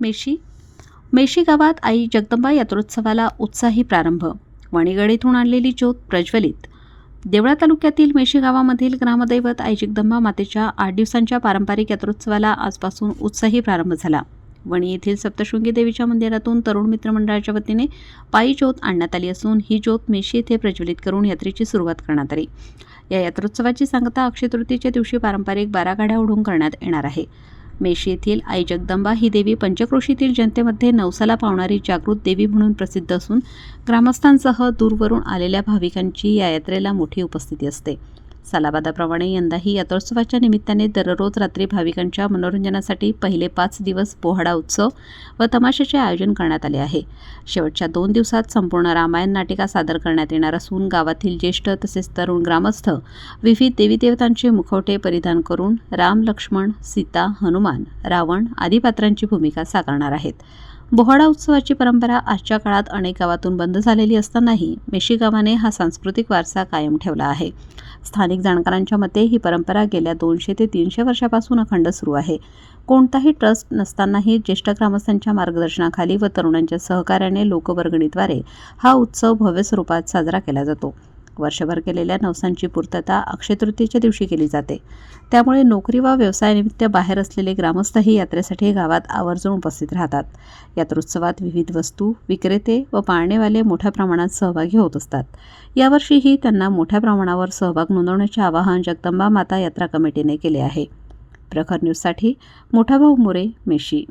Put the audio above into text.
मेशी? मेशी गावात आई जगदंबा यात्रोत्सवाला उत्साही प्रारंभ. वणीगडीतून आणलेली ज्योत प्रज्वलित. देवळा तालुक्यातील मेशी गावामधील ग्रामदैवत आई जगदंबा मातेच्या आठ दिवसांच्या पारंपरिक यात्रोत्सवाला आजपासून उत्साही प्रारंभ झाला. वणी येथील सप्तशृंगी देवीच्या मंदिरातून तरुण मित्र मंडळाच्या वतीने पायी ज्योत आणण्यात आली असून ही ज्योत मेशी येथे प्रज्वलित करून यात्रेची सुरुवात करण्यात आली. या यात्रोत्सवाची सांगता अक्षय तृतीयेच्या दिवशी पारंपरिक बारा गाड्या करण्यात येणार आहे. मेशी येथील आई जगदंबा ही देवी पंचक्रोशीतील जनतेमध्ये नवसाला पावणारी जागृत देवी म्हणून प्रसिद्ध असून ग्रामस्थांसह दूरवरून आलेल्या भाविकांची या यात्रेला मोठी उपस्थिती असते. सालाबादाप्रमाणे यंदाही यात्रोत्सवाच्या निमित्ताने दररोज रात्री भाविकांच्या मनोरंजनासाठी पहिले पाच दिवस पोहाडा उत्सव व तमाशाचे आयोजन करण्यात आले आहे. शेवटच्या दोन दिवसात संपूर्ण रामायण नाटिका सादर करण्यात येणार असून गावातील ज्येष्ठ तसेच तरुण ग्रामस्थ विविध देवीदेवतांचे मुखवटे परिधान करून राम लक्ष्मण सीता हनुमान रावण आदी पात्रांची भूमिका साकारणार आहेत. बोहाडा उत्सवाची परंपरा आजच्या काळात अनेक गावातून बंद झालेली असतानाही मेशी गावाने हा सांस्कृतिक वारसा कायम ठेवला आहे. स्थानिक जाणकारांच्या मते ही परंपरा गेल्या दोनशे ते तीनशे वर्षापासून अखंड सुरू आहे. कोणताही ट्रस्ट नसतानाही ज्येष्ठ ग्रामस्थांच्या मार्गदर्शनाखाली व तरुणांच्या सहकार्याने लोकवर्गणीद्वारे हा उत्सव भव्य स्वरूपात साजरा केला जातो. वर्षभर केलेल्या नवसांची पूर्तता अक्षय तृतीयेच्या दिवशी केली जाते. त्यामुळे नोकरी व व्यवसायानिमित्त बाहेर असलेले ग्रामस्थही यात्रेसाठी गावात आवर्जून उपस्थित राहतात. यात्रोत्सवात विविध वस्तू विक्रेते व पाळणेवाले मोठ्या प्रमाणात सहभागी होत असतात. यावर्षीही त्यांना मोठ्या प्रमाणावर सहभाग नोंदवण्याचे आवाहन जगदंबा माता यात्रा कमिटीने केले आहे. प्रखर न्यूजसाठी मोठा भाऊ मोरे मेशी.